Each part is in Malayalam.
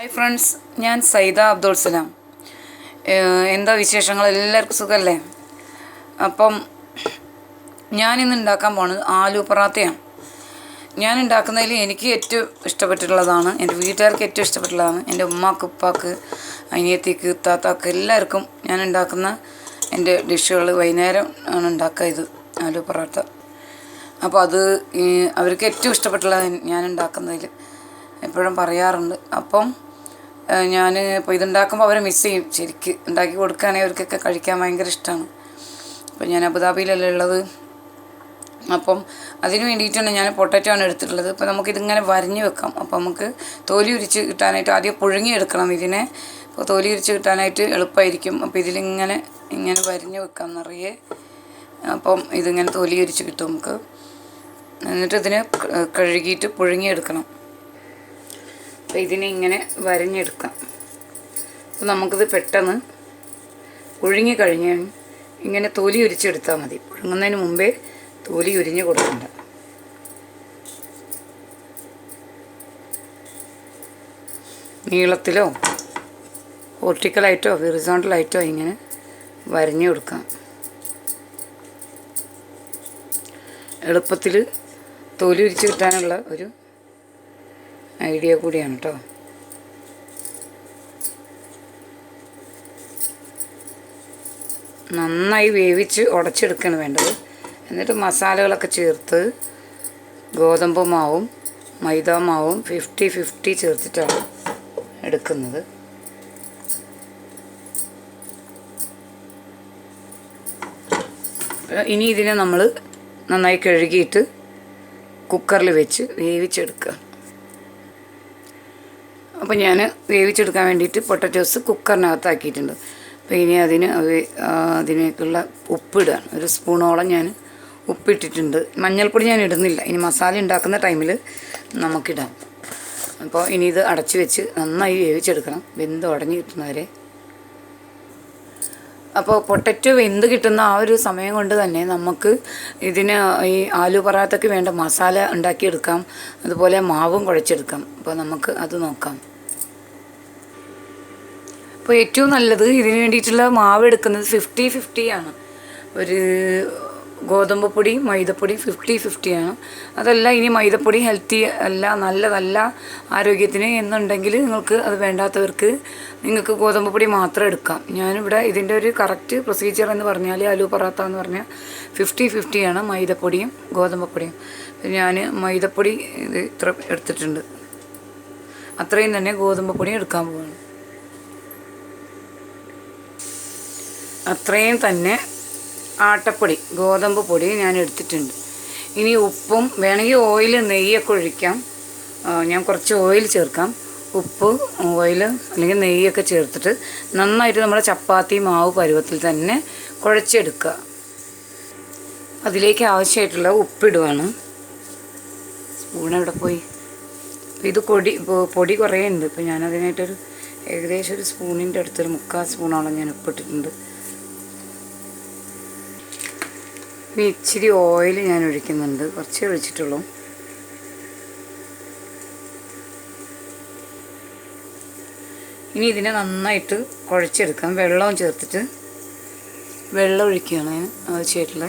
ഹായ് ഫ്രണ്ട്സ് ഞാൻ സൈദ അബ്ദുൾ സലാം. എന്താ വിശേഷങ്ങൾ? എല്ലാവർക്കും സുഖമല്ലേ അപ്പം ഞാനിന്ന് ഉണ്ടാക്കാൻ പോണത് ആലു പൊറാത്തയാണ്. ഞാൻ ഉണ്ടാക്കുന്നതിൽ എനിക്ക് ഏറ്റവും ഇഷ്ടപ്പെട്ടിട്ടുള്ളതാണ്. എന്റെ വീട്ടുകാർക്ക് ഏറ്റവും ഇഷ്ടപ്പെട്ടുള്ളതാണ് എന്റെ ഉമ്മാക്ക് ഉപ്പാക്ക് അനിയത്തിക്ക് താത്താക്ക് എല്ലാവർക്കും ഞാൻ ഉണ്ടാക്കുന്ന എന്റെ ഡിഷുകൾ വൈകുന്നേരം ആണ് ഉണ്ടാക്കുക ഇത് ആലു പൊറാത്ത. അപ്പോൾ അത് അവർക്ക് ഏറ്റവും ഇഷ്ടപ്പെട്ടുള്ളതാണ് ഞാൻ ഉണ്ടാക്കുന്നതിൽ. എപ്പോഴും പറയാറുണ്ട്. അപ്പം ഞാൻ ഇപ്പോൾ ഇതുണ്ടാക്കുമ്പോൾ അവരെ മിസ് ചെയ്യും. ശരിക്ക് ഉണ്ടാക്കി കൊടുക്കുകയാണെങ്കിൽ അവർക്കൊക്കെ കഴിക്കാൻ ഭയങ്കര ഇഷ്ടമാണ് അപ്പോൾ ഞാൻ അബുദാബിയിലല്ലേ ഉള്ളത്. അപ്പം അതിന് വേണ്ടിയിട്ടാണ് ഞാൻ പൊട്ടറ്റോ ആണ് എടുത്തിട്ടുള്ളത്. അപ്പോൾ നമുക്കിതിങ്ങനെ വരഞ്ഞ് വെക്കാം. അപ്പോൾ നമുക്ക് തോലി ഉരിച്ച് കിട്ടാനായിട്ട് ആദ്യം പുഴുങ്ങിയെടുക്കണം ഇതിനെ. അപ്പോൾ തോലി ഉരിച്ച് കിട്ടാനായിട്ട് എളുപ്പമായിരിക്കും അപ്പോൾ ഇതിലിങ്ങനെ ഇങ്ങനെ വരഞ്ഞ് വെക്കാം നിറയെ. അപ്പം ഇതിങ്ങനെ തോലി ഉരിച്ച് കിട്ടും നമുക്ക്. എന്നിട്ട് ഇതിനെ കഴുകിയിട്ട് പുഴുങ്ങിയെടുക്കണം അപ്പോൾ ഇതിനെ ഇങ്ങനെ വരഞ്ഞെടുക്കാം. അപ്പോൾ നമുക്കിത് പെട്ടെന്ന് പുഴുങ്ങി കഴിഞ്ഞ് ഇങ്ങനെ തൊലി ഉരിച്ചെടുത്താൽ മതി. പുഴുങ്ങുന്നതിന് മുമ്പേ തൊലി ഉരിഞ്ഞ് കൊടുക്കണ്ട. നീളത്തിലോ ഓർട്ടിക്കലായിട്ടോ ഹൊറിസോണ്ടലായിട്ടോ ഇങ്ങനെ വരഞ്ഞു കൊടുക്കാം. എളുപ്പത്തിൽ തൊലി ഉരിച്ചു കിട്ടാനുള്ള ഒരു ഐഡിയ കൂടിയാണ് കേട്ടോ നന്നായി വേവിച്ച് ഉടച്ചെടുക്കുകയാണ് വേണ്ടത്. എന്നിട്ട് മസാലകളൊക്കെ ചേർത്ത് ഗോതമ്പ് മാവും മൈദ മാവും ഫിഫ്റ്റി ഫിഫ്റ്റി ചേർത്തിട്ടാണ് എടുക്കുന്നത്. ഇനി ഇതിനെ നമ്മൾ നന്നായി കഴുകിയിട്ട് കുക്കറിൽ വെച്ച് വേവിച്ചെടുക്കുക. അപ്പോൾ ഞാൻ വേവിച്ചെടുക്കാൻ വേണ്ടിയിട്ട് പൊട്ടറ്റോസ് കുക്കറിനകത്താക്കിയിട്ടുണ്ട്. അപ്പോൾ ഇനി അതിന് അതിനേക്കുള്ള ഉപ്പിടുകയാണ് ഒരു സ്പൂണോളം ഞാൻ ഉപ്പിട്ടിട്ടുണ്ട്. മഞ്ഞൾപ്പൊടി ഞാൻ ഇടുന്നില്ല. ഇനി മസാല ഉണ്ടാക്കുന്ന ടൈമിൽ നമുക്കിടാം. അപ്പോൾ ഇനി ഇത് അടച്ചു വെച്ച് നന്നായി വേവിച്ചെടുക്കണം. വെന്ത് ഉടഞ്ഞ് കിട്ടുന്നവരെ അപ്പോൾ പൊട്ടറ്റോ വെന്ത് കിട്ടുന്ന ആ ഒരു സമയം കൊണ്ട് തന്നെ നമുക്ക് ഇതിന് ഈ ആലു പറാത്തക്ക് വേണ്ട മസാല ഉണ്ടാക്കിയെടുക്കാം. അതുപോലെ മാവും കുഴച്ചെടുക്കാം. അപ്പോൾ നമുക്ക് അത് നോക്കാം. അപ്പോൾ ഏറ്റവും നല്ലത് ഇതിന് വേണ്ടിയിട്ടുള്ള മാവ് എടുക്കുന്നത് ഫിഫ്റ്റി ഫിഫ്റ്റി ആണ്. ഒരു ഗോതമ്പ് പൊടി മൈദപ്പൊടി ഫിഫ്റ്റി ആണ്. അതല്ല ഇനി മൈദപ്പൊടി ഹെൽത്തി അല്ല നല്ലതല്ല ആരോഗ്യത്തിന് എന്നുണ്ടെങ്കിൽ നിങ്ങൾക്ക് അത് വേണ്ടാത്തവർക്ക് നിങ്ങൾക്ക് ഗോതമ്പ് പൊടി മാത്രം എടുക്കാം. ഞാനിവിടെ ഇതിന്റെ ഒരു കറക്റ്റ് പ്രൊസീജിയർ എന്ന് പറഞ്ഞാൽ ആലു പറാത്ത എന്ന് പറഞ്ഞാൽ ഫിഫ്റ്റി ഫിഫ്റ്റിയാണ് മൈദപ്പൊടിയും ഗോതമ്പ് പൊടിയും. ഞാൻ മൈദപ്പൊടി ഇത് ഇത്ര എടുത്തിട്ടുണ്ട്. അത്രയും തന്നെ ഗോതമ്പ് പൊടി എടുക്കാൻ പോവാണ്. അത്രയും തന്നെ ആട്ടപ്പൊടി ഗോതമ്പ് പൊടി ഞാൻ എടുത്തിട്ടുണ്ട്. ഇനി ഉപ്പും വേണമെങ്കിൽ ഓയിൽ നെയ്യൊക്കെ ഒഴിക്കാം. ഞാൻ കുറച്ച് ഓയിൽ ചേർക്കാം. ഉപ്പ് ഓയിൽ അല്ലെങ്കിൽ നെയ്യൊക്കെ ചേർത്തിട്ട് നന്നായിട്ട് നമ്മുടെ ചപ്പാത്തി മാവ് പരുവത്തിൽ തന്നെ കുഴച്ചെടുക്കുക. അതിലേക്ക് ആവശ്യമായിട്ടുള്ള ഉപ്പിടുവാണ് സ്പൂൺ എവിടെ പോയി? ഇത് പൊടി പൊടി കുറേ ഉണ്ട് ഇപ്പോൾ ഞാനതിനായിട്ടൊരു ഏകദേശം ഒരു സ്പൂണിന്റെ അടുത്തൊരു മുക്കാൽ സ്പൂണോളം ഞാൻ ഉപ്പിട്ടിട്ടുണ്ട്. ഇനി ഇച്ചിരി ഓയിൽ ഞാൻ ഒഴിക്കുന്നുണ്ട്. കുറച്ചേ ഒഴിച്ചിട്ടുള്ളൂ. ഇനി ഇതിനെ നന്നായിട്ട് കുഴച്ചെടുക്കാം. വെള്ളവും ചേർത്തിട്ട് വെള്ളം ഒഴിക്കുകയാണ് ഞാൻ ആവശ്യമായിട്ടുള്ള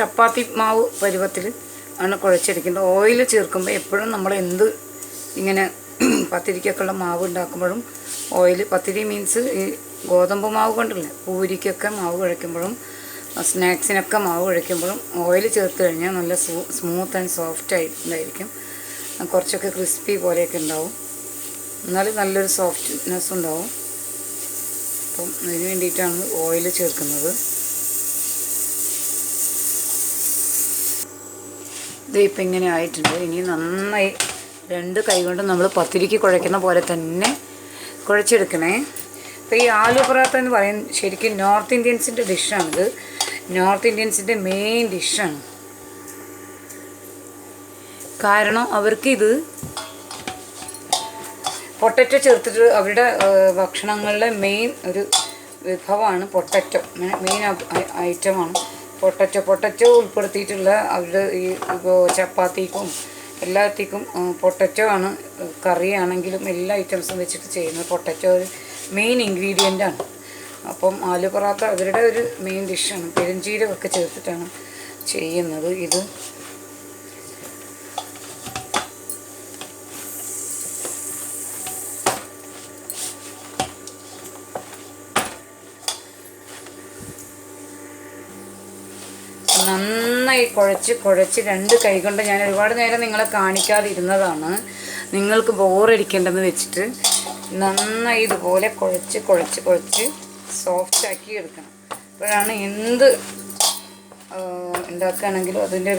ചപ്പാത്തി മാവ് പരുവത്തിൽ ആണ് കുഴച്ചെടുക്കേണ്ടത് ഓയിൽ ചേർക്കുമ്പോൾ എപ്പോഴും നമ്മൾ എന്ത് ഇങ്ങനെ പത്തിരിക്കൊക്കെയുള്ള മാവ് ഉണ്ടാക്കുമ്പോഴും ഓയിൽ പത്തിരി മീൻസ് ഈ ഗോതമ്പ് മാവ് കൊണ്ടല്ല പൂരിക്കൊക്കെ മാവ് കുഴയ്ക്കുമ്പോഴും സ്നാക്സിനൊക്കെ മാവ് കുഴയ്ക്കുമ്പോഴും ഓയിൽ ചേർത്ത് കഴിഞ്ഞാൽ നല്ല സ്മൂത്ത് ആൻഡ് സോഫ്റ്റ് ആയിട്ടുണ്ടായിരിക്കും. കുറച്ചൊക്കെ ക്രിസ്പി പോലെയൊക്കെ ഉണ്ടാവും. എന്നാലും നല്ലൊരു സോഫ്റ്റ്നെസ് ഉണ്ടാവും. അപ്പം അതിന് വേണ്ടിയിട്ടാണ് ഓയിൽ ചേർക്കുന്നത്. ഇത് ഇപ്പം ഇങ്ങനെ ആയിട്ടുണ്ട്. ഇനി നന്നായി രണ്ട് കൈ കൊണ്ട് നമ്മൾ പത്തിരിക്ക് കുഴയ്ക്കുന്ന പോലെ തന്നെ കുഴച്ചെടുക്കണേ. അപ്പോൾ ഈ ആലു പൊറാത്ത എന്ന് പറയുന്നത് ശരിക്കും നോർത്ത് ഇന്ത്യൻസിന്റെ ഡിഷാണിത്. നോർത്ത് ഇന്ത്യൻസിന്റെ മെയിൻ ഡിഷാണ്. കാരണം അവർക്കിത് പൊട്ടറ്റോ ചേർത്തിട്ട് അവരുടെ ഭക്ഷണങ്ങളിലെ മെയിൻ ഒരു വിഭവമാണ് പൊട്ടറ്റോ. മെയിൻ ഐറ്റമാണ്. പൊട്ടറ്റോ പൊട്ടറ്റോ ഉൾപ്പെടുത്തിയിട്ടുള്ള അവർ ഈ ചപ്പാത്തിക്കും എല്ലാത്തേക്കും പൊട്ടറ്റോ ആണ് കറിയാണെങ്കിലും എല്ലാ ഐറ്റംസും വെച്ചിട്ട് ചെയ്യുന്നത്. പൊട്ടറ്റോ ഒരു മെയിൻ ഇൻഗ്രീഡിയന്റ് ആണ്. അപ്പം ആലു പൊറാത്ത അവരുടെ ഒരു മെയിൻ ഡിഷാണ് പെരുംജീരകമൊക്കെ ചേർത്തിട്ടാണ് ചെയ്യുന്നത്. ഇത് നന്നായി കുഴച്ച് കുഴച്ച് രണ്ട് കൈ കൊണ്ട് ഞാൻ ഒരുപാട് നേരം നിങ്ങളെ കാണിക്കാതിരുന്നതാണ്. നിങ്ങൾക്ക് ബോറടിക്കേണ്ടെന്ന് വെച്ചിട്ട് നന്നായി ഇതുപോലെ കുഴച്ച് കുഴച്ച് കുഴച്ച് സോഫ്റ്റ് ആക്കി എടുക്കണം. അപ്പോഴാണ് എന്ത് ഉണ്ടാക്കുകയാണെങ്കിലും അതിന്റെ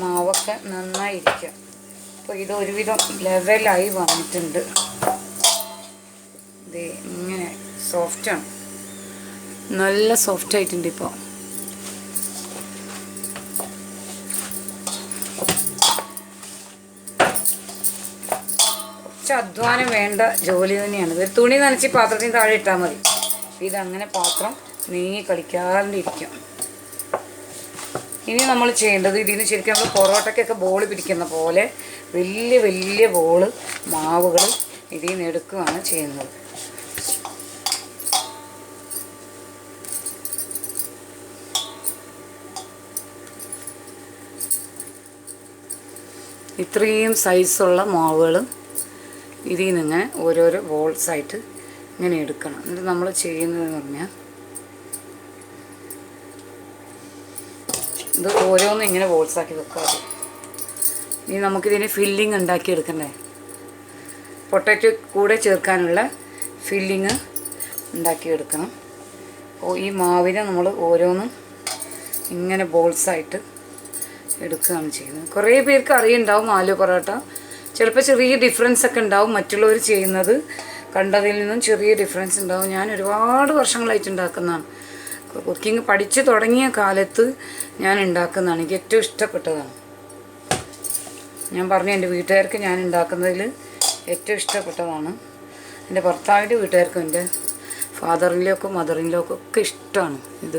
മാവൊക്കെ നന്നായിരിക്കുക. അപ്പോൾ ഇത് ഒരുവിധം ലെവലായി വന്നിട്ടുണ്ട്. ഇതേ ഇങ്ങനെ സോഫ്റ്റാണ് നല്ല സോഫ്റ്റ് ആയിട്ടുണ്ട് ഇപ്പോൾ കുറച്ച് അധ്വാനം വേണ്ട ജോലി തന്നെയാണ്. ഒരു തുണി നനച്ച് പാത്രത്തിന് താഴെ ഇട്ടാൽ മതി. ഇതങ്ങനെ പാത്രം നീങ്ങി കളിക്കാണ്ടിരിക്കും. ഇനി നമ്മൾ ചെയ്യേണ്ടത് ഇതിന് ശരിക്കും നമ്മൾ പൊറോട്ടയ്ക്കൊക്കെ ബോൾ പിടിക്കുന്ന പോലെ വലിയ വലിയ ബോൾ മാവുകൾ ഇതിൽ നിന്ന് എടുക്കുകയാണ് ചെയ്യുന്നത്. ഇത്രയും സൈസുള്ള മാവുകൾ ഇതിൽ നിന്ന് ഇങ്ങനെ ഓരോരോ ബോൾസായിട്ട് ഇങ്ങനെ എടുക്കണം. എന്നിട്ട് നമ്മൾ ചെയ്യുന്നതെന്ന് പറഞ്ഞാൽ ഇത് ഓരോന്നും ഇങ്ങനെ ബോൾസാക്കി വെക്കാതെ ഇനി നമുക്കിതിന് ഫില്ലിങ് ഉണ്ടാക്കി എടുക്കണ്ടേ? പൊട്ടറ്റോ കൂടെ ചേർക്കാനുള്ള ഫില്ലിങ് ഉണ്ടാക്കിയെടുക്കണം അപ്പോൾ ഈ മാവിനെ നമ്മൾ ഓരോന്നും ഇങ്ങനെ ബോൾസായിട്ട് എടുക്കുകയാണ് ചെയ്യുന്നത്. കുറേ പേർക്ക് അറിയുണ്ടാവും ആലു പൊറോട്ട. ചിലപ്പോൾ ചെറിയ ഡിഫറൻസ് ഒക്കെ ഉണ്ടാവും മറ്റുള്ളവർ ചെയ്യുന്നത്. കണ്ടതിൽ നിന്നും ചെറിയ ഡിഫറൻസ് ഉണ്ടാവും. ഞാൻ ഒരുപാട് വർഷങ്ങളായിട്ട് ഉണ്ടാക്കുന്നതാണ്. കുക്കിംഗ് പഠിച്ചു തുടങ്ങിയ കാലത്ത് ഞാൻ ഉണ്ടാക്കുന്നതാണ്. എനിക്ക് ഏറ്റവും ഇഷ്ടപ്പെട്ടതാണ്. ഞാൻ പറഞ്ഞു എന്റെ വീട്ടുകാർക്ക് ഞാൻ ഉണ്ടാക്കുന്നതിൽ ഏറ്റവും ഇഷ്ടപ്പെട്ടതാണ്. എന്റെ ഭർത്താവിന്റെ വീട്ടുകാർക്കും എന്റെ ഫാദറിന്റെയൊക്കെ മദറിന്റെയൊക്കെ ഒക്കെ ഇഷ്ടമാണ് ഇത്.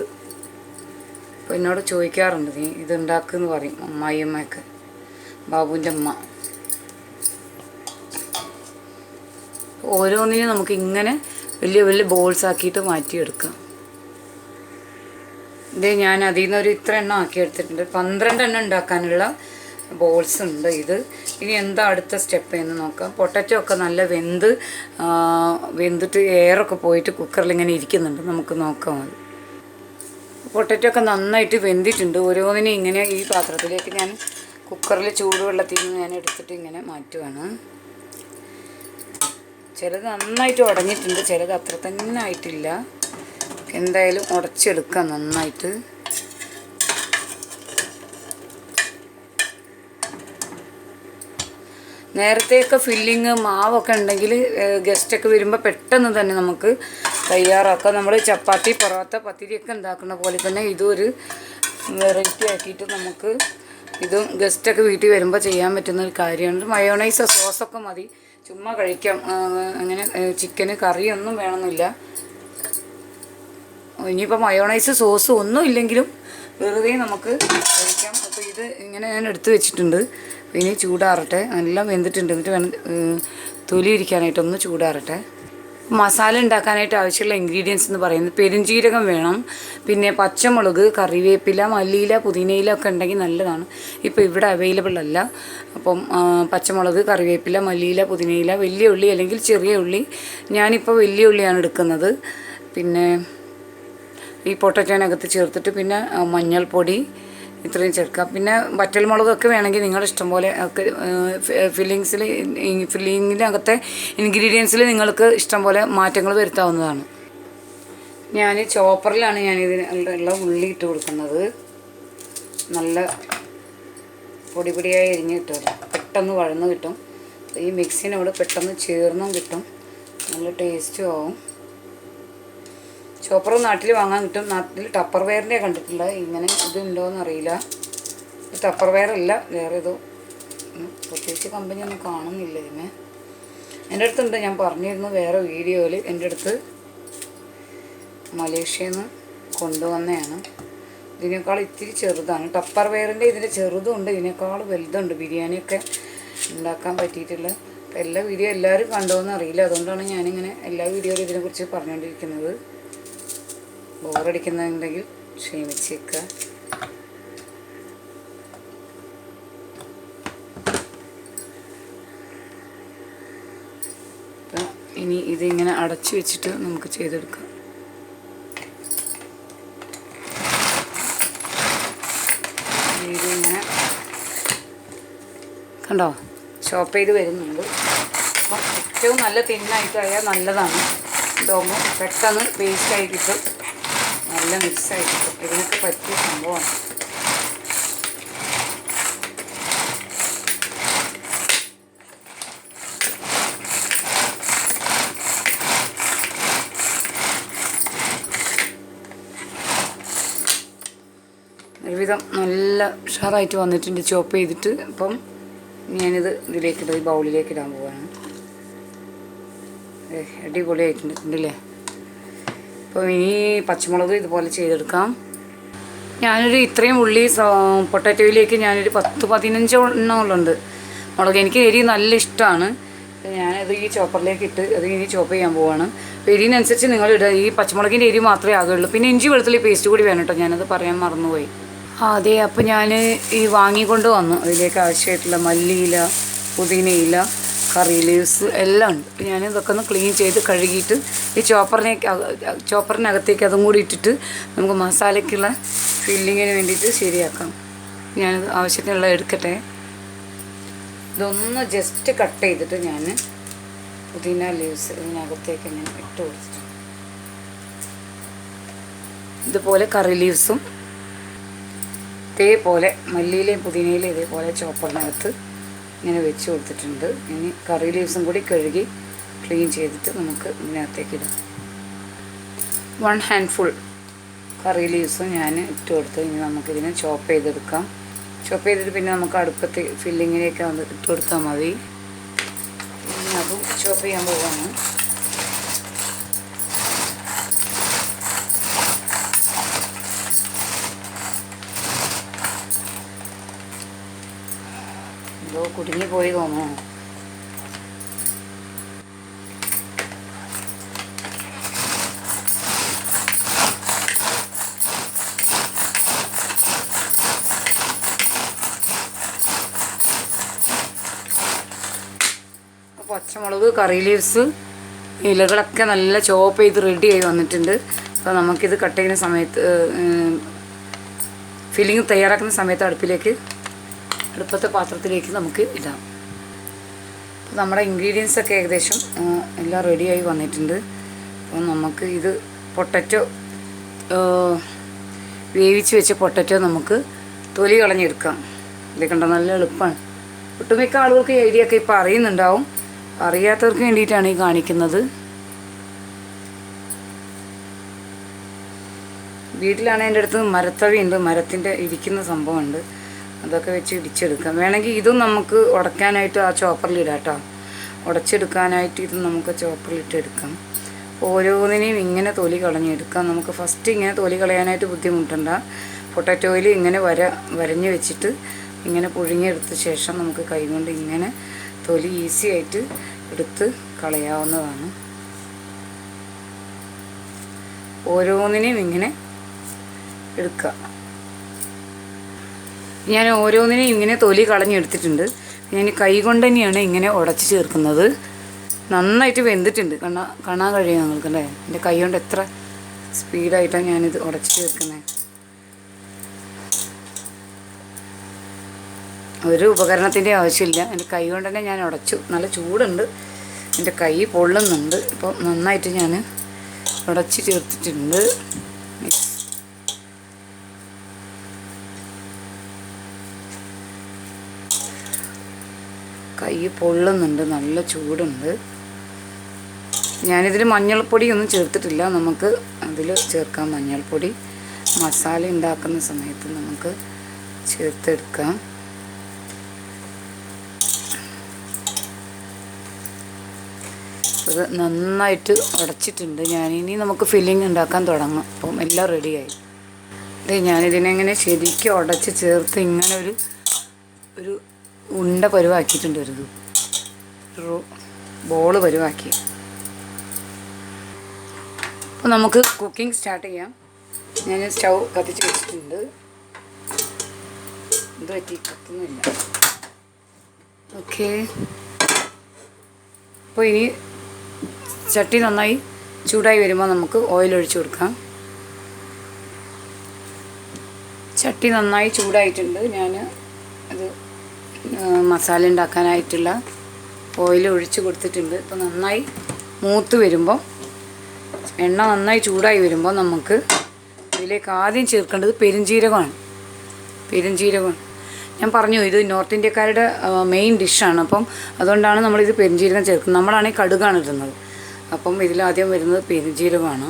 അപ്പോൾ എന്നോട് ചോദിക്കാറുണ്ട് നീ ഇതുണ്ടാക്കുമെന്ന് പറയും അമ്മായിയമ്മയൊക്കെ ബാബുവിന്റെ അമ്മ ഓരോന്നിനും നമുക്ക് ഇങ്ങനെ വലിയ വലിയ ബോൾസ് ആക്കിയിട്ട് മാറ്റിയെടുക്കാം. ഇത് ഞാൻ അതിൽ നിന്ന് ഒരു ഇത്ര എണ്ണം ആക്കി എടുത്തിട്ടുണ്ട്. പന്ത്രണ്ട് എണ്ണം ഉണ്ടാക്കാനുള്ള ബോൾസ് ഉണ്ട് ഇത്. ഇനി എന്താ അടുത്ത സ്റ്റെപ്പ് എന്ന് നോക്കാം. പൊട്ടറ്റോ ഒക്കെ നല്ല വെന്ത് വെന്തിട്ട് എയറൊക്കെ പോയിട്ട് കുക്കറിൽ ഇങ്ങനെ ഇരിക്കുന്നുണ്ട്. നമുക്ക് നോക്കാം അത്. പൊട്ടറ്റോ ഒക്കെ നന്നായിട്ട് വെന്തിട്ടുണ്ട്. ഓരോന്നിനും ഇങ്ങനെ ഈ പാത്രത്തിലേക്ക് ഞാൻ കുക്കറിൽ ചൂടുവെള്ളത്തിൽ നിന്ന് ഞാൻ എടുത്തിട്ട് ഇങ്ങനെ മാറ്റുവാണ്. ചിലത് നന്നായിട്ട് ഉടഞ്ഞിട്ടുണ്ട് ചിലത് അത്ര തന്നെ ആയിട്ടില്ല. എന്തായാലും ഉടച്ചെടുക്കാം നന്നായിട്ട്. നേരത്തെയൊക്കെ ഫില്ലിങ് മാവൊക്കെ ഉണ്ടെങ്കിൽ ഗസ്റ്റൊക്കെ വരുമ്പോൾ പെട്ടെന്ന് തന്നെ നമുക്ക് തയ്യാറാക്കാം. നമ്മൾ ചപ്പാത്തി പൊറോട്ട പത്തിരിയൊക്കെ ഉണ്ടാക്കുന്ന പോലെ തന്നെ ഇതും ഒരു വെറൈറ്റി ആക്കിയിട്ട് നമുക്ക് ഇതും ഗസ്റ്റൊക്കെ വീട്ടിൽ വരുമ്പോൾ ചെയ്യാൻ പറ്റുന്ന ഒരു കാര്യമാണ്. മയോണൈസോ സോസൊക്കെ മതി. ചുമ്മാ കഴിക്കാം. അങ്ങനെ ചിക്കന് കറിയൊന്നും വേണമെന്നില്ല. ഇനിയിപ്പോൾ മയോണൈസ് സോസ് ഒന്നും ഇല്ലെങ്കിലും വെറുതെ നമുക്ക് കഴിക്കാം. അപ്പോൾ ഇത് ഇങ്ങനെ ഞാൻ എടുത്ത് വെച്ചിട്ടുണ്ട്. ഇനി ചൂടാറട്ടെ. എല്ലാം വെന്തിട്ടുണ്ട്. എന്നിട്ട് വേണം തൊലി ഇരിക്കാനായിട്ട് ഒന്ന് ചൂടാറട്ടെ. മസാല ഉണ്ടാക്കാനായിട്ട് ആവശ്യമുള്ള ഇൻഗ്രീഡിയൻസ് എന്ന് പറയുന്നത് പെരുംജീരകം വേണം. പിന്നെ പച്ചമുളക് കറിവേപ്പില മല്ലിയില പുതിനയില ഒക്കെ ഉണ്ടെങ്കിൽ നല്ലതാണ്. ഇപ്പോൾ ഇവിടെ അവൈലബിൾ അല്ല. അപ്പം പച്ചമുളക് കറിവേപ്പില മല്ലിയില പുതിനയില വലിയ ഉള്ളി അല്ലെങ്കിൽ ചെറിയ ഉള്ളി. ഞാനിപ്പോൾ വലിയ ഉള്ളിയാണ് എടുക്കുന്നത്. പിന്നെ ഈ പൊട്ടറ്റോനകത്ത് ചേർത്തിട്ട് പിന്നെ മഞ്ഞൾപ്പൊടി ഇത്രയും ചേർക്കാം പിന്നെ വറ്റൽ മുളകൊക്കെ വേണമെങ്കിൽ നിങ്ങളുടെ ഇഷ്ടം പോലെ ഒക്കെ ഫില്ലിങ്സിൽ ഫില്ലിങ്ങിനകത്തെ ഇൻഗ്രീഡിയൻസിൽ നിങ്ങൾക്ക് ഇഷ്ടം പോലെ മാറ്റങ്ങൾ വരുത്താവുന്നതാണ്. ഞാൻ ചോപ്പറിലാണ് ഞാൻ ഇതിനുള്ള ഉള്ളി ഇട്ട് കൊടുക്കുന്നത്. നല്ല പൊടി പൊടിയായി എരിഞ്ഞ് കിട്ടും പെട്ടെന്ന് വഴന്ന് കിട്ടും. ഈ മിക്സിനോട് പെട്ടെന്ന് ചേർന്നും കിട്ടും. നല്ല ടേസ്റ്റും ആവും. ചോപ്പർ നാട്ടിൽ വാങ്ങാൻ കിട്ടും. നാട്ടിൽ ടപ്പർ വെയറിന്റെ കണ്ടിട്ടുണ്ട്. ഇങ്ങനെ ഇതുണ്ടോയെന്ന് അറിയില്ല ഇത് ടപ്പർ വെയർ അല്ല വേറെ ഉം, പ്രത്യേകിച്ച് കമ്പനി ഒന്നും കാണുന്നില്ല ഇതിനെ. എന്റെ അടുത്തുണ്ട് ഞാൻ പറഞ്ഞിരുന്നു വേറെ വീഡിയോയിൽ എന്റെ അടുത്ത് മലേഷ്യയിൽ നിന്ന് കൊണ്ടുവന്നതാണ്. ഇതിനേക്കാൾ ഇത്തിരി ചെറുതാണ്. ടപ്പർ വെയറിന്റെ ഇതിന്റെ ചെറുതും ഉണ്ട് ഇതിനേക്കാൾ വലുതുണ്ട്. ബിരിയാണിയൊക്കെ ഉണ്ടാക്കാൻ പറ്റിയിട്ടുള്ള. എല്ലാ വീഡിയോ എല്ലാവരും കണ്ടോന്ന് അറിയില്ല അതുകൊണ്ടാണ് ഞാനിങ്ങനെ എല്ലാ വീഡിയോയിലും ഇതിനെക്കുറിച്ച് പറഞ്ഞുകൊണ്ടിരിക്കുന്നത്. ബോറടിക്കുന്നുണ്ടെങ്കിൽ ക്ഷമിച്ചേക്കുക ഇനി ഇതിങ്ങനെ അടച്ചു വെച്ചിട്ട് നമുക്ക് ചെയ്തെടുക്കാം. ഇതിങ്ങനെ കണ്ടോ? ചോപ്പ് ചെയ്ത് വരുന്നുണ്ട്. അപ്പം ഏറ്റവും നല്ല തിന്നായിട്ടായാൽ നല്ലതാണ്. ഇതാകുമ്പോൾ പെട്ടെന്ന് വേസ്റ്റായി കിട്ടും. നല്ല മിക്സായിരിക്കും ഇതിനൊക്കെ പറ്റിയ സംഭവമാണ്. ഒരുവിധം നല്ല ഉഷാറായിട്ട് വന്നിട്ടുണ്ട് ചോപ്പ് ചെയ്തിട്ട്. അപ്പം ഞാനിത് ഇതിലേക്ക് ഇടാം ഈ ബൗളിലേക്ക് ഇടാൻ പോവാണ്. അടിപൊളിയായിട്ടുണ്ട് ഉണ്ടല്ലേ അപ്പോൾ ഇനി പച്ചമുളക് ഇതുപോലെ ചെയ്തെടുക്കാം. ഞാനൊരു ഇത്രയും ഉള്ളി പൊട്ടാറ്റോയിലേക്ക് ഞാനൊരു പത്ത് പതിനഞ്ച് എണ്ണമുള്ളുണ്ട്. മുളക് എനിക്ക് എരി നല്ല ഇഷ്ടമാണ് ഞാനത് ഈ ചോപ്പറിലേക്ക് ഇട്ട് അത് ഇനി ചോപ്പ് ചെയ്യാൻ പോവാണ്. അപ്പോൾ എരിനനുസരിച്ച് നിങ്ങൾ ഇടുക ഈ പച്ചമുളകിന്റെ എരി മാത്രമേ ആകുള്ളൂ. പിന്നെ ഇഞ്ചി വെളുത്തുള്ളി പേസ്റ്റ് കൂടി വേണം കേട്ടോ. ഞാനത് പറയാൻ മറന്നുപോയി. ആ അതെ അപ്പോൾ ഞാൻ ഈ വാങ്ങിക്കൊണ്ട് വന്നു. അതിലേക്ക് ആവശ്യമായിട്ടുള്ള മല്ലിയില പുതിനയില കറി ലീവ്സ് എല്ലാം ഉണ്ട്. ഞാൻ ഇതൊക്കെ ഒന്ന് ക്ലീൻ ചെയ്ത് കഴുകിയിട്ട് ഈ ചോപ്പറിനേക്ക് ചോപ്പറിനകത്തേക്ക് അതും കൂടി ഇട്ടിട്ട് നമുക്ക് മസാലയ്ക്കുള്ള ഫില്ലിങ്ങിന് വേണ്ടിയിട്ട് ശരിയാക്കാം. ഞാനത് ആവശ്യത്തിനുള്ള എടുക്കട്ടെ. ഇതൊന്ന് ജസ്റ്റ് കട്ട് ചെയ്തിട്ട് ഞാൻ പുതിന ലീവ്സ് ഇതിനകത്തേക്ക് ഞാൻ ഇട്ട് കൊടുത്തിട്ടുണ്ട്. ഇതുപോലെ കറി ലീവ്സും ഇതേപോലെ മല്ലിയിലെയും പുതിനയിലെയും ഇതേപോലെ ചോപ്പറിനകത്ത് ഇങ്ങനെ വെച്ച് കൊടുത്തിട്ടുണ്ട്. ഇനി കറി ലീവ്സും കൂടി കഴുകി ക്ലീൻ ചെയ്തിട്ട് നമുക്ക് ഇതിനകത്തേക്ക് ഇടാം. വൺ ഹാൻഡ് ഫുൾ കറി ലീവ്സും ഞാൻ ഇട്ട് കൊടുത്ത് ഇനി നമുക്കിതിനെ ചോപ്പ് ചെയ്തെടുക്കാം. ചോപ്പ് ചെയ്തിട്ട് പിന്നെ നമുക്ക് അടുപ്പത്ത് ഫില്ലിങ്ങിലേക്ക് വന്ന് ഇട്ട് കൊടുത്താൽ മതി. ഇനി അതും ചോപ്പ് ചെയ്യാൻ പോവാണ്. എന്തോ കുടുങ്ങി പോയി തോന്നുന്നു. പച്ചമുളക് കറി ലീവ്സ് ഇലകളൊക്കെ നല്ല ചോപ്പ് ചെയ്ത് റെഡി ആയി വന്നിട്ടുണ്ട്. അപ്പോൾ നമുക്കിത് കട്ട് ചെയ്യുന്ന സമയത്ത് ഫില്ലിങ് തയ്യാറാക്കുന്ന സമയത്ത് അടുപ്പിലേക്ക് അടുപ്പത്തെ പാത്രത്തിലേക്ക് നമുക്ക് ഇടാം. നമ്മുടെ ഇൻഗ്രീഡിയൻസ് ഒക്കെ ഏകദേശം എല്ലാം റെഡിയായി വന്നിട്ടുണ്ട്. അപ്പോൾ നമുക്ക് ഇത് പൊട്ടറ്റോ വേവിച്ച് വെച്ച പൊട്ടറ്റോ നമുക്ക് തൊലി കളഞ്ഞെടുക്കാം. ഇത് കണ്ടോ നല്ല എളുപ്പമാണ് ഒട്ടുമിക്ക ആളുകൾക്ക് ഐഡിയ ഒക്കെ ഇപ്പോൾ അറിയുന്നുണ്ടാവും. അറിയാത്തവർക്ക് വേണ്ടിയിട്ടാണ് ഈ കാണിക്കുന്നത്. വീട്ടിലാണ് എന്റെ അടുത്ത് മരത്തവി ഉണ്ട് മരത്തിന്റെ ഇരിക്കുന്ന സംഭവമുണ്ട്. അതൊക്കെ വെച്ച് ഇടിച്ചെടുക്കാം. വേണമെങ്കിൽ ഇതും നമുക്ക് ഉടയ്ക്കാനായിട്ട് ആ ചോപ്പറിൽ ഇടാം കേട്ടോ. ഉടച്ചെടുക്കാനായിട്ട് ഇത് നമുക്ക് ചോപ്പറിൽ ഇട്ടെടുക്കാം ഓരോന്നിനെയും ഇങ്ങനെ തൊലി കളഞ്ഞെടുക്കാം നമുക്ക് ഫസ്റ്റ് ഇങ്ങനെ തൊലി കളയാനായിട്ട് ബുദ്ധിമുട്ടണ്ട. പൊട്ടാറ്റോയിൽ ഇങ്ങനെ വര വരഞ്ഞ് വെച്ചിട്ട് ഇങ്ങനെ പുഴുങ്ങിയെടുത്ത ശേഷം നമുക്ക് കൈകൊണ്ട് ഇങ്ങനെ തൊലി ഈസി ആയിട്ട് എടുത്ത് കളയാവുന്നതാണ്. ഓരോന്നിനെയും ഇങ്ങനെ എടുക്കുക ഞാൻ ഓരോന്നിനെയും ഇങ്ങനെ തൊലി കളഞ്ഞെടുത്തിട്ടുണ്ട്. ഞാൻ കൈ കൊണ്ട് തന്നെയാണ് ഇങ്ങനെ ഉടച്ച് ചേർക്കുന്നത്. നന്നായിട്ട് വെന്തിട്ടുണ്ട്. കാണാൻ കാണാൻ കഴിയും നിങ്ങൾക്ക് അല്ലേ എന്റെ കൈ കൊണ്ട് എത്ര സ്പീഡായിട്ടാണ് ഞാനിത് ഉടച്ച് ചേർക്കുന്നത് ഒരു ഉപകരണത്തിന്റെ ആവശ്യമില്ല. എന്റെ കൈ കൊണ്ട് തന്നെ ഞാൻ ഉടച്ചു. നല്ല ചൂടുണ്ട്. എന്റെ കൈ പൊള്ളുന്നുണ്ട്. ഇപ്പോൾ നന്നായിട്ട് ഞാൻ ഉടച്ച് ചേർത്തിട്ടുണ്ട്. കൈ പൊള്ളുന്നുണ്ട് നല്ല ചൂടുണ്ട്. ഞാനിതിൽ മഞ്ഞൾപ്പൊടിയൊന്നും ചേർത്തിട്ടില്ല. നമുക്ക് അതിൽ ചേർക്കാം മഞ്ഞൾപ്പൊടി. മസാല ഉണ്ടാക്കുന്ന സമയത്ത് നമുക്ക് ചേർത്തെടുക്കാം. അത് നന്നായിട്ട് ഉടച്ചിട്ടുണ്ട്. ഞാനിനി നമുക്ക് ഫില്ലിങ് ഉണ്ടാക്കാൻ തുടങ്ങാം. അപ്പം എല്ലാം റെഡിയായി. ഇത് ഞാനിതിനെങ്ങനെ ശരിക്കും ഉടച്ച് ചേർത്ത് ഇങ്ങനെ ഒരു ഒരു ഉണ്ട പരുവാക്കിയിട്ടുണ്ട് ഒരു ബോൾ പരുവാക്കി. അപ്പോൾ നമുക്ക് കുക്കിംഗ് സ്റ്റാർട്ട് ചെയ്യാം. ഞാൻ സ്റ്റൗ കത്തിച്ച് വെച്ചിട്ടുണ്ട്. ഇത് പറ്റി? കത്തുന്നില്ല. ഓക്കെ. അപ്പോൾ ഇനി ചട്ടി നന്നായി ചൂടായി വരുമ്പോൾ നമുക്ക് ഓയിൽ ഒഴിച്ചു കൊടുക്കാം. ചട്ടി നന്നായി ചൂടായിട്ടുണ്ട്. ഞാൻ അത് മസാല ഉണ്ടാക്കാനായിട്ടുള്ള ഓയിൽ ഒഴിച്ച് കൊടുത്തിട്ടുണ്ട്. ഇപ്പോൾ നന്നായി മൂത്ത് വരുമ്പോൾ എണ്ണ നന്നായി ചൂടായി വരുമ്പോൾ നമുക്ക് ഇതിലേക്ക് ആദ്യം ചേർക്കേണ്ടത് പെരുംജീരകമാണ് പെരുംജീരകമാണ് ഞാൻ പറഞ്ഞു ഇത് നോർത്ത് ഇന്ത്യക്കാരുടെ മെയിൻ ഡിഷാണ് അപ്പം അതുകൊണ്ടാണ് നമ്മളിത് പെരുംജീരകം ചേർക്കുന്നത്. നമ്മളാണെങ്കിൽ കടുകാണ് ഇടുന്നത്. അപ്പം ഇതിലാദ്യം വരുന്നത് പെരുംജീരകമാണ്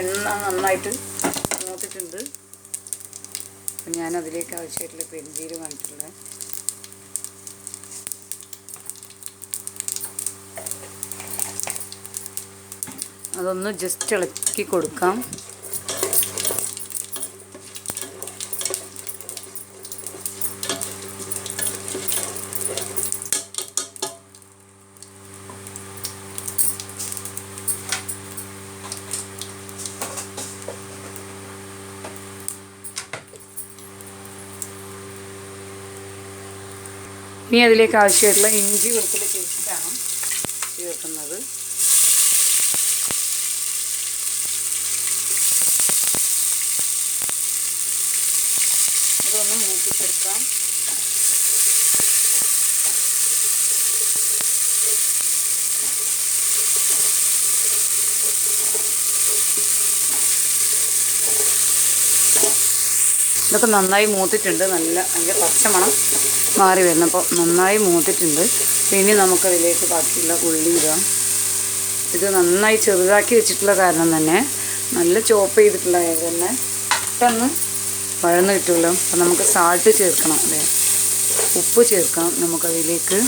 എണ്ണ നന്നായിട്ട് മൂത്തിട്ടുണ്ട്. അപ്പം ഞാൻ അതിലേക്ക് ആവശ്യമായിട്ടുള്ള പെരുംജീരകം വന്നിട്ടുള്ളത് അതൊന്ന് ജസ്റ്റ് ഇളക്കി കൊടുക്കാം. ഇനി അതിലേക്ക് ആവശ്യമായിട്ടുള്ള ഇഞ്ചി വെളുത്തുള്ളി പേസ്റ്റാണ് ചേർക്കുന്നത്. ഇതൊന്ന് മൂപ്പിച്ചെടുക്കാം. ഇതൊക്കെ നന്നായി മൂത്തിട്ടുണ്ട്. നല്ല അതിന്റെ പച്ച മണം മാറി വരുന്നു. അപ്പോൾ നന്നായി മൂത്തിട്ടുണ്ട്. ഇനി നമുക്ക് അതിലേക്ക് ബാക്കിയുള്ള ഉള്ളി ഇടാം ഇത് നന്നായി ചെറുതാക്കി വെച്ചിട്ടുള്ള കാരണം തന്നെ നല്ല ചോപ്പ് ചെയ്തിട്ടുള്ള തന്നെ പെട്ടെന്ന് വഴന്ന് കിട്ടുമല്ലോ. അപ്പം നമുക്ക് സാൾട്ട് ചേർക്കണം അല്ലേ? ഉപ്പ് ചേർക്കാം നമുക്കതിലേക്ക്.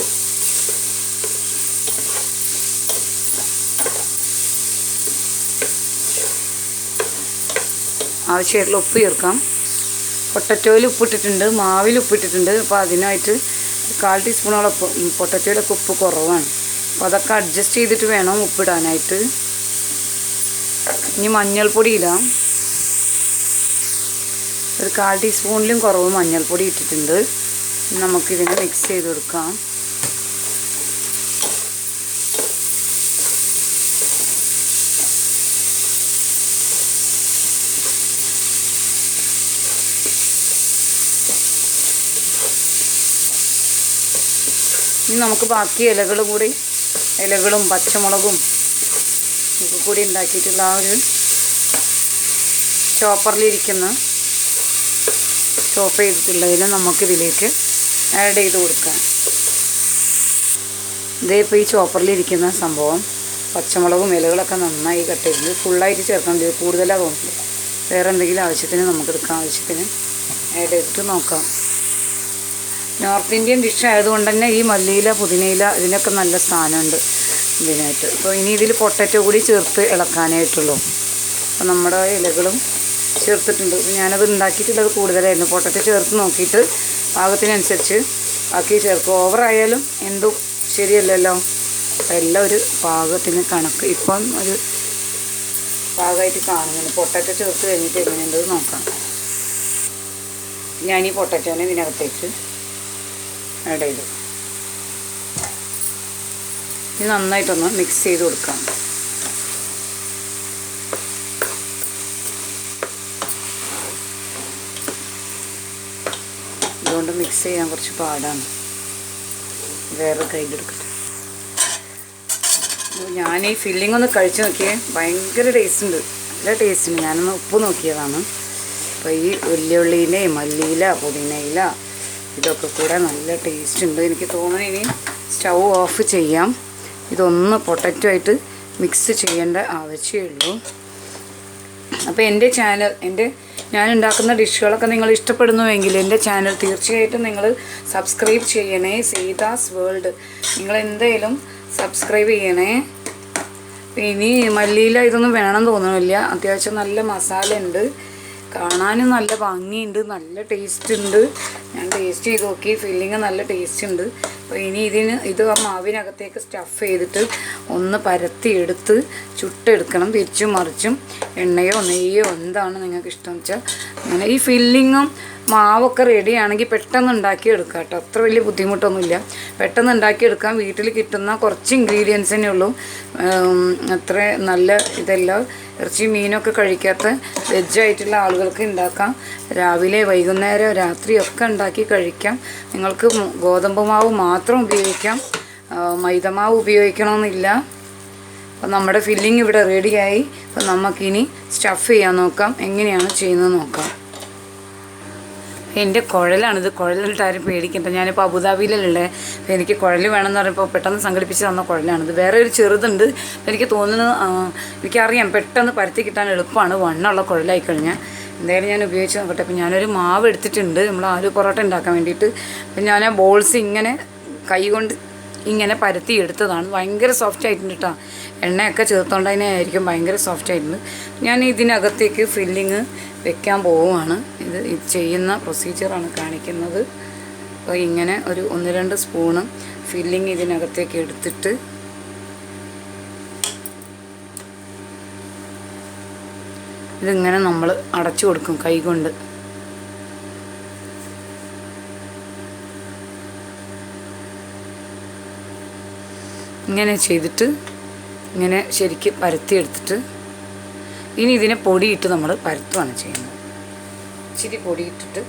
ആവശ്യമായിട്ടുള്ള ഉപ്പ് ചേർക്കാം. പൊട്ടറ്റോയിൽ ഉപ്പിട്ടിട്ടുണ്ട് മാവിൽ ഉപ്പിട്ടിട്ടുണ്ട്. അപ്പോൾ അതിനായിട്ട് കാൽ ടീസ്പൂണോളം പൊട്ടറ്റോയിലൊക്കെ ഉപ്പ് കുറവാണ്. അപ്പോൾ അതൊക്കെ അഡ്ജസ്റ്റ് ചെയ്തിട്ട് വേണം ഉപ്പിടാനായിട്ട്. ഇനി മഞ്ഞൾപ്പൊടി ഇടാം. ഒരു കാൽ ടീസ്പൂണിലും കുറവ് മഞ്ഞൾപ്പൊടി ഇട്ടിട്ടുണ്ട്. നമുക്കിതിനെ മിക്സ് ചെയ്ത് കൊടുക്കാം. ഇനി നമുക്ക് ബാക്കി ഇലകൾ കൂടി ഇലകളും പച്ചമുളകും ഒക്കെ കൂടി ഉണ്ടാക്കിയിട്ടുള്ള ആ ഒരു ചോപ്പറിലിരിക്കുന്ന ചോപ്പ് ചെയ്തിട്ടുള്ളതിന് നമുക്കിതിലേക്ക് ആഡ് ചെയ്ത് കൊടുക്കാം. ഇതേ ഇപ്പോൾ ഈ ചോപ്പറിലിരിക്കുന്ന സംഭവം. പച്ചമുളകും ഇലകളൊക്കെ നന്നായി കട്ട് ഫുള്ളായിട്ട് ചേർക്കാൻ ഇത് കൂടുതലാണ് തോന്നുന്നത് വേറെ എന്തെങ്കിലും ആവശ്യത്തിന് നമുക്ക് എടുക്കാം. ആവശ്യത്തിന് ആഡ് ചെയ്തിട്ട് നോക്കാം. നോർത്ത് ഇന്ത്യൻ ഡിഷ് ആയതുകൊണ്ട് തന്നെ ഈ മല്ലിയില പുതിനയില ഇതിനൊക്കെ നല്ല സ്ഥാനമുണ്ട് ഇതിനായിട്ട്. അപ്പോൾ ഇനി ഇതിൽ പൊട്ടറ്റോ കൂടി ചേർത്ത് ഇളക്കാനായിട്ടുള്ളൂ. അപ്പോൾ നമ്മുടെ ഇലകളും ചേർത്തിട്ടുണ്ട്. ഞാനത് ഉണ്ടാക്കിയിട്ടുള്ളത് കൂടുതലായിരുന്നു. പൊട്ടറ്റോ ചേർത്ത് നോക്കിയിട്ട് പാകത്തിനനുസരിച്ച് ബാക്കി ചേർക്കും. ഓവറായാലും എന്തും ശരിയല്ലല്ലോ. എല്ലാം ഒരു പാകത്തിന് കണക്ക്. ഇപ്പം ഒരു പാകമായിട്ട് കാണുന്നുണ്ട്. പൊട്ടറ്റോ ചേർത്ത് കഴിഞ്ഞിട്ട് എങ്ങനെയുണ്ടെന്ന് നോക്കാം. ഞാൻ ഈ പൊട്ടറ്റോനെ ഇതിനകത്തേക്ക് ആഡ് ചെയ്തു. ഇത് നന്നായിട്ടൊന്ന് മിക്സ് ചെയ്ത് കൊടുക്കാം. അതുകൊണ്ട് മിക്സ് ചെയ്യാൻ കുറച്ച് പാടാണ്. വേറെ കയ്യിലെടുക്കട്ടെ ഞാൻ ഈ ഫില്ലിംഗ് ഒന്ന് കഴിച്ച് നോക്കിയേ ഭയങ്കര ടേസ്റ്റ് ഉണ്ട്. നല്ല ടേസ്റ്റ് ഉണ്ട്. ഞാനൊന്ന് ഉപ്പ് നോക്കിയതാണ്. അപ്പോൾ ഈ ഉള്ളിയില മല്ലിയില പുതിനയില ഇതൊക്കെ കൂടെ നല്ല ടേസ്റ്റ് ഉണ്ട്. എനിക്ക് തോന്നുന്നു ഇനി സ്റ്റൗ ഓഫ് ചെയ്യാം. ഇതൊന്ന് പൊട്ടറ്റോ മിക്സ് ചെയ്യേണ്ട ആവശ്യമേ ഉള്ളൂ അപ്പോൾ എന്റെ ചാനൽ എന്റെ ഞാൻ ഉണ്ടാക്കുന്ന ഡിഷുകളൊക്കെ നിങ്ങൾ ഇഷ്ടപ്പെടുന്നുവെങ്കിൽ എന്റെ ചാനൽ തീർച്ചയായിട്ടും നിങ്ങൾ സബ്സ്ക്രൈബ് ചെയ്യണേ. സീതാസ് വേൾഡ്. നിങ്ങൾ എന്തായാലും സബ്സ്ക്രൈബ് ചെയ്യണേ. ഇനി മല്ലിയില ഇതൊന്നും വേണം തോന്നുന്നില്ല അത്യാവശ്യം നല്ല മസാല ഉണ്ട് കാണാനും നല്ല ഭംഗിയുണ്ട് നല്ല ടേസ്റ്റ് ഉണ്ട്. ഞാൻ ടേസ്റ്റ് ചെയ്ത് നോക്കി ഫില്ലിങ് നല്ല ടേസ്റ്റ് ഉണ്ട്. അപ്പോൾ ഇനി ഇതിന് ഇത് ആ മാവിനകത്തേക്ക് സ്റ്റഫ് ചെയ്തിട്ട് ഒന്ന് പരത്തി എടുത്ത് ചുട്ടെടുക്കണം തിരിച്ചും മറിച്ചും. എണ്ണയോ നെയ്യോ എന്താണ് നിങ്ങൾക്ക് ഇഷ്ടം വെച്ചാൽ. അങ്ങനെ ഈ ഫില്ലിങ്ങും മാവൊക്കെ റെഡിയാണെങ്കിൽ പെട്ടെന്ന് ഉണ്ടാക്കിയെടുക്കാം കേട്ടോ. അത്ര വലിയ ബുദ്ധിമുട്ടൊന്നുമില്ല. പെട്ടെന്ന് ഉണ്ടാക്കിയെടുക്കാം. വീട്ടിൽ കിട്ടുന്ന കുറച്ച് ഇൻഗ്രീഡിയൻസ് തന്നെ ഉള്ളൂ. അത്ര നല്ല ഇതല്ല. ഇറച്ചി മീനൊക്കെ കഴിക്കാത്ത വെജായിട്ടുള്ള ആളുകൾക്ക് ഉണ്ടാക്കാം. രാവിലെ വൈകുന്നേരം രാത്രിയൊക്കെ ഉണ്ടാക്കി കഴിക്കാം. നിങ്ങൾക്ക് ഗോതമ്പ് മാവ് മാത്രം ഉപയോഗിക്കാം. മൈദ മൈദമാവ് ഉപയോഗിക്കണമെന്നില്ല. അപ്പം നമ്മുടെ ഫില്ലിംഗ് ഇവിടെ റെഡിയായി അപ്പം നമുക്കിനി സ്റ്റഫ് ചെയ്യാൻ നോക്കാം. എങ്ങനെയാണ് ചെയ്യുന്നത് നോക്കാം. എന്റെ കുഴലാണിത് കുഴലിട്ട് ആരും പേടിക്കണ്ട. ഞാനിപ്പോൾ അബുദാബിയിലല്ലേ അപ്പോൾ എനിക്ക് കുഴൽ വേണമെന്ന് പറഞ്ഞപ്പോൾ പെട്ടെന്ന് സംഘടിപ്പിച്ച് തന്ന കുഴലാണിത് വേറെ ഒരു ചെറുതുണ്ട്. എനിക്ക് തോന്നുന്നു എനിക്കറിയാം. പെട്ടെന്ന് പരത്തി കിട്ടാൻ എളുപ്പമാണ്. വണ്ണമുള്ള കുഴലായി കഴിഞ്ഞാൽ. എന്തായാലും ഞാൻ ഉപയോഗിച്ച് നോക്കട്ടെ. അപ്പോൾ ഞാനൊരു മാവ് എടുത്തിട്ടുണ്ട്. നമ്മൾ ആലു പൊറോട്ട ഉണ്ടാക്കാൻ വേണ്ടിയിട്ട്. അപ്പം ഞാൻ ആ ബോൾസ് ഇങ്ങനെ കൈ കൊണ്ട് ഇങ്ങനെ പരത്തി എടുത്തതാണ്. ഭയങ്കര സോഫ്റ്റ് ആയിട്ടുണ്ട് കേട്ടോ എണ്ണയൊക്കെ ചേർത്തോണ്ട് ആയിരിക്കും ഭയങ്കര സോഫ്റ്റ് ആയിട്ടുണ്ട്. ഞാൻ ഇതിനകത്തേക്ക് ഫില്ലിങ് വെക്കാൻ പോവുകയാണ്. ഇത് ചെയ്യുന്ന പ്രൊസീജിയറാണ് കാണിക്കുന്നത്. അപ്പോൾ ഇങ്ങനെ ഒരു ഒന്ന് രണ്ട് സ്പൂണ് ഫില്ലിങ് ഇതിനകത്തേക്ക് എടുത്തിട്ട് ഇതിങ്ങനെ നമ്മൾ അടച്ചു കൊടുക്കും കൈ കൊണ്ട്. ഇങ്ങനെ ചെയ്തിട്ട് ഇങ്ങനെ ശരിക്ക് പരത്തിയെടുത്തിട്ട് ഇനി ഇതിനെ പൊടിയിട്ട് നമ്മൾ പരത്തുവാണ് ചെയ്യുന്നത്. ഇച്ചിരി പൊടിയിട്ടിട്ട്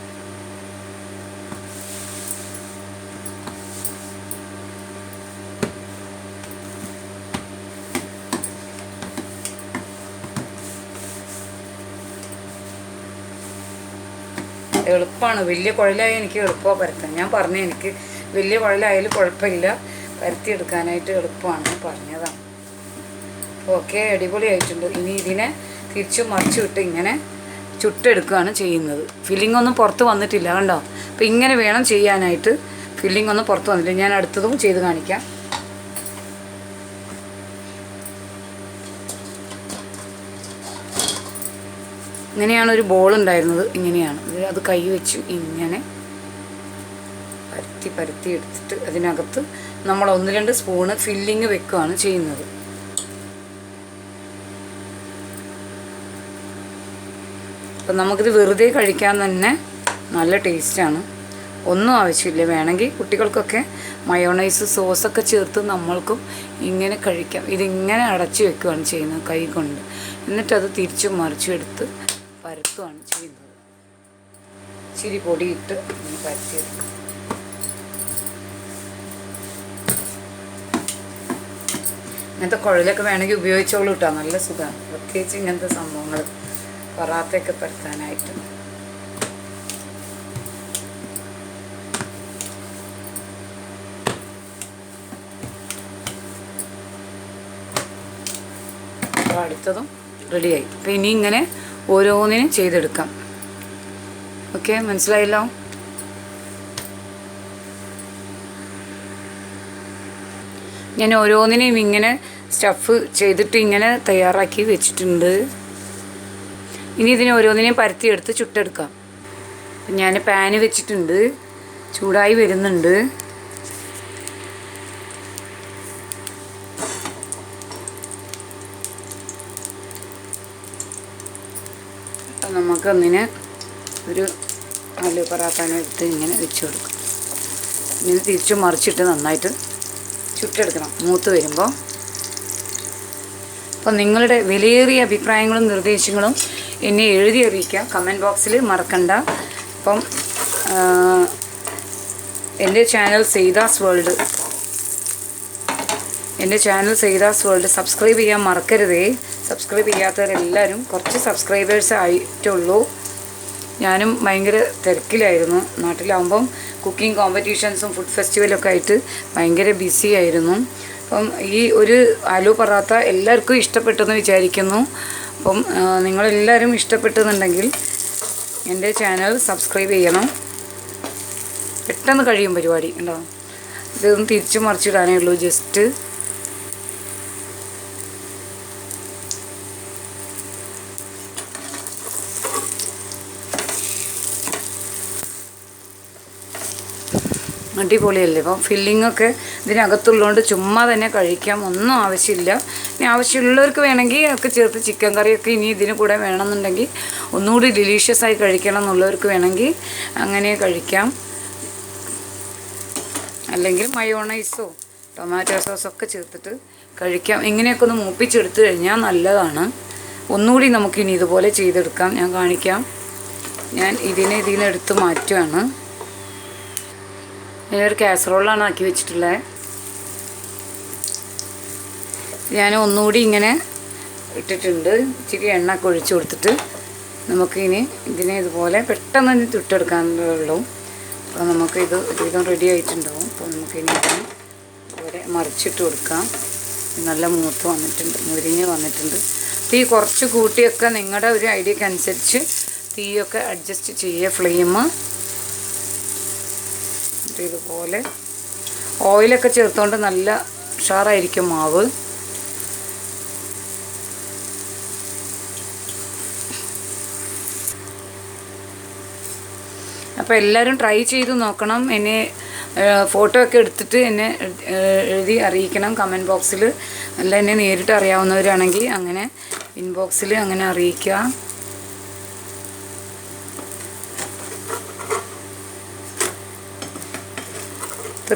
എളുപ്പമാണ് വലിയ കുഴലായാൽ എനിക്ക് എളുപ്പമാണ് പരത്താൻ. ഞാൻ പറഞ്ഞു എനിക്ക് വലിയ കുഴലായാലും കുഴപ്പമില്ല. പരത്തിയെടുക്കാനായിട്ട് എളുപ്പമാണ്. പറഞ്ഞതാണ് ഓക്കെ അടിപൊളിയായിട്ടുണ്ട്. ഇനി ഇതിനെ തിരിച്ചു മറിച്ചു വിട്ട് ഇങ്ങനെ ചുട്ടെടുക്കുകയാണ് ചെയ്യുന്നത്. ഫില്ലിംഗ് ഒന്നും പുറത്ത് വന്നിട്ടില്ല കണ്ടോ? അപ്പോൾ ഇങ്ങനെ വേണം ചെയ്യാനായിട്ട് ഫില്ലിംഗ് ഒന്നും പുറത്ത് വന്നിട്ടില്ല. ഞാൻ അടുത്തതും ചെയ്ത് കാണിക്കാം. ഇങ്ങനെയാണ് ഒരു ബോൾ ഉണ്ടായിരുന്നത്. ഇങ്ങനെയാണ്. അത് കൈ വെച്ചു ഇങ്ങനെ പരത്തി പരത്തി എടുത്തിട്ട് അതിനകത്ത് നമ്മൾ ഒന്ന് രണ്ട് സ്പൂണ് ഫില്ലിങ് വെക്കുകയാണ് ചെയ്യുന്നത്. അപ്പം നമുക്കിത് വെറുതെ കഴിക്കാൻ തന്നെ നല്ല ടേസ്റ്റാണ്. ഒന്നും ആവശ്യമില്ല. വേണമെങ്കിൽ കുട്ടികൾക്കൊക്കെ മയോണൈസ് സോസൊക്കെ ചേർത്ത് നമ്മൾക്കും ഇങ്ങനെ കഴിക്കാം. ഇതിങ്ങനെ അടച്ചു വെക്കുകയാണ് ചെയ്യുന്നത് കൈ കൊണ്ട്. എന്നിട്ടത് തിരിച്ചും മറിച്ചും എടുത്ത് പരത്തുകയാണ് ചെയ്യുന്നത്. ഇച്ചിരി പൊടിയിട്ട് പരത്തി പരത്തിയെടുക്കും. ഇങ്ങനത്തെ കുഴലൊക്കെ വേണമെങ്കിൽ ഉപയോഗിച്ചോളൂ കേട്ടോ നല്ല സുഖമാണ് പ്രത്യേകിച്ച് ഇങ്ങനത്തെ സംഭവങ്ങൾ പൊറാത്തയൊക്കെ പരത്താനായിട്ട്. അപ്പോൾ അടുത്തതും റെഡിയായി അപ്പോൾ ഇനി ഇങ്ങനെ ഓരോന്നിനും ചെയ്തെടുക്കാം. ഓക്കെ മനസ്സിലായല്ലോ? ഞാൻ ഓരോന്നിനെയും ഇങ്ങനെ സ്റ്റഫ് ചെയ്തിട്ട് ഇങ്ങനെ തയ്യാറാക്കി വെച്ചിട്ടുണ്ട്. ഇനി ഇതിനെ ഓരോന്നിനെയും പരത്തിയെടുത്ത് ചുട്ടെടുക്കാം. ഞാൻ പാന് വെച്ചിട്ടുണ്ട്. ചൂടായി വരുന്നുണ്ട്. അപ്പം നമുക്കൊന്നിനെ ഒരു ആലു പറാത്താനെടുത്ത് ഇങ്ങനെ വെച്ച് കൊടുക്കും. ഇനി തിരിച്ചു മറിച്ചിട്ട് നന്നായിട്ട് ചുട്ടെടുക്കണം. മൂത്ത് വരുമ്പോൾ അപ്പോൾ നിങ്ങളുടെ വിലയേറിയ അഭിപ്രായങ്ങളും നിർദ്ദേശങ്ങളും എന്നെ എഴുതി അറിയിക്കുക. കമന്റ് ബോക്സിൽ മറക്കണ്ട. അപ്പം എന്റെ ചാനൽ സെയ്താസ് വേൾഡ്. എന്റെ ചാനൽ സെയ്താസ് വേൾഡ് സബ്സ്ക്രൈബ് ചെയ്യാൻ മറക്കരുതേ. സബ്സ്ക്രൈബ് ചെയ്യാത്തവരെല്ലാവരും കുറച്ച് സബ്സ്ക്രൈബേഴ്സ് ആയിട്ടുള്ളൂ. ഞാനും ഭയങ്കര തിരക്കിലായിരുന്നു നാട്ടിലാവുമ്പം. കുക്കിംഗ് കോമ്പറ്റീഷൻസും ഫുഡ് ഫെസ്റ്റിവലും ഒക്കെ ആയിട്ട് ഭയങ്കര ബിസി ആയിരുന്നു. അപ്പം ഈ ഒരു ആലു പറാത്ത എല്ലാവർക്കും ഇഷ്ടപ്പെട്ടെന്ന് വിചാരിക്കുന്നു. അപ്പം നിങ്ങളെല്ലാവരും ഇഷ്ടപ്പെട്ടെന്നുണ്ടെങ്കിൽ എന്റെ ചാനൽ സബ്സ്ക്രൈബ് ചെയ്യണം. പെട്ടെന്ന് കഴിയും പരിപാടി ഉണ്ടോ ഇതൊന്നും തിരിച്ചു മറിച്ചിടാനേ ഉള്ളൂ. ജസ്റ്റ് അടിപൊളിയല്ലേ? അപ്പം ഫില്ലിങ്ങൊക്കെ ഇതിനകത്തുള്ളതുകൊണ്ട് ചുമ്മാ തന്നെ കഴിക്കാം ഒന്നും ആവശ്യമില്ല. ഇനി ആവശ്യമുള്ളവർക്ക് വേണമെങ്കിൽ ഒക്കെ ചേർത്ത് ചിക്കൻ കറിയൊക്കെ ഇനി ഇതിന് കൂടെ വേണമെന്നുണ്ടെങ്കിൽ ഒന്നുകൂടി ഡിലീഷ്യസ് ആയി കഴിക്കണം എന്നുള്ളവർക്ക് വേണമെങ്കിൽ അങ്ങനെ കഴിക്കാം. അല്ലെങ്കിൽ മയോണൈസോ ടൊമാറ്റോ സോസൊക്കെ ചേർത്തിട്ട് കഴിക്കാം. ഇങ്ങനെയൊക്കെ ഒന്ന് മൂപ്പിച്ചെടുത്തു കഴിഞ്ഞാൽ നല്ലതാണ്. ഒന്നുകൂടി നമുക്കിനി ഇതുപോലെ ചെയ്തെടുക്കാം. ഞാൻ കാണിക്കാം. ഞാൻ ഇതിനെ എടുത്ത് മാറ്റുകയാണ് ഞാനൊരു കാസറോളാണ് ആക്കി വെച്ചിട്ടുള്ളത് ഞാൻ ഒന്നുകൂടി ഇങ്ങനെ ഇട്ടിട്ടുണ്ട്. ഇച്ചിരി എണ്ണ ഒഴിച്ചു കൊടുത്തിട്ട് നമുക്കിനി ഇതിനെ ഇതുപോലെ പെട്ടെന്ന് തന്നെ ചുട്ടെടുക്കാനുള്ളൂ അപ്പോൾ നമുക്ക് ഇത് ഒരുവിധം റെഡി ആയിട്ടുണ്ടാവും. അപ്പോൾ നമുക്കിനി ഇതിനെ ഇതുപോലെ മറിച്ചിട്ട് കൊടുക്കാം. നല്ല മൂത്ത് വന്നിട്ടുണ്ട് മുരിഞ്ഞ് വന്നിട്ടുണ്ട്. തീ കുറച്ച് കൂട്ടിയൊക്കെ നിങ്ങളുടെ ഒരു ഐഡിയക്ക് അനുസരിച്ച് തീയൊക്കെ അഡ്ജസ്റ്റ് ചെയ്യുക ഫ്ലെയിം എന്നിട്ട് ഇതുപോലെ ഓയിലൊക്കെ ചേർത്തുകൊണ്ട് നല്ല ഉഷാറായിരിക്കും മാവ്. അപ്പോൾ എല്ലാവരും ട്രൈ ചെയ്ത് നോക്കണം. എന്നെ ഫോട്ടോ ഒക്കെ എടുത്തിട്ട് എന്നെ എഴുതി അറിയിക്കണം. കമന്റ് ബോക്സിൽ അല്ല എന്നെ നേരിട്ട് അറിയാവുന്നവരാണെങ്കിൽ അങ്ങനെ ഇൻബോക്സിൽ അങ്ങനെ അറിയിക്കുക.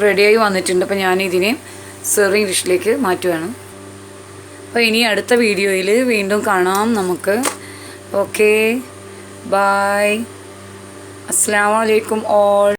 റെഡിയായി വന്നിട്ടുണ്ട്. അപ്പോൾ ഞാനിതിനെ സെർവിങ് ഡിഷിലേക്ക് മാറ്റുകയാണ് അപ്പോൾ ഇനി അടുത്ത വീഡിയോയിൽ വീണ്ടും കാണാം നമുക്ക്. ഓക്കേ ബായ് അസ്സാം വലൈക്കും ഓൾ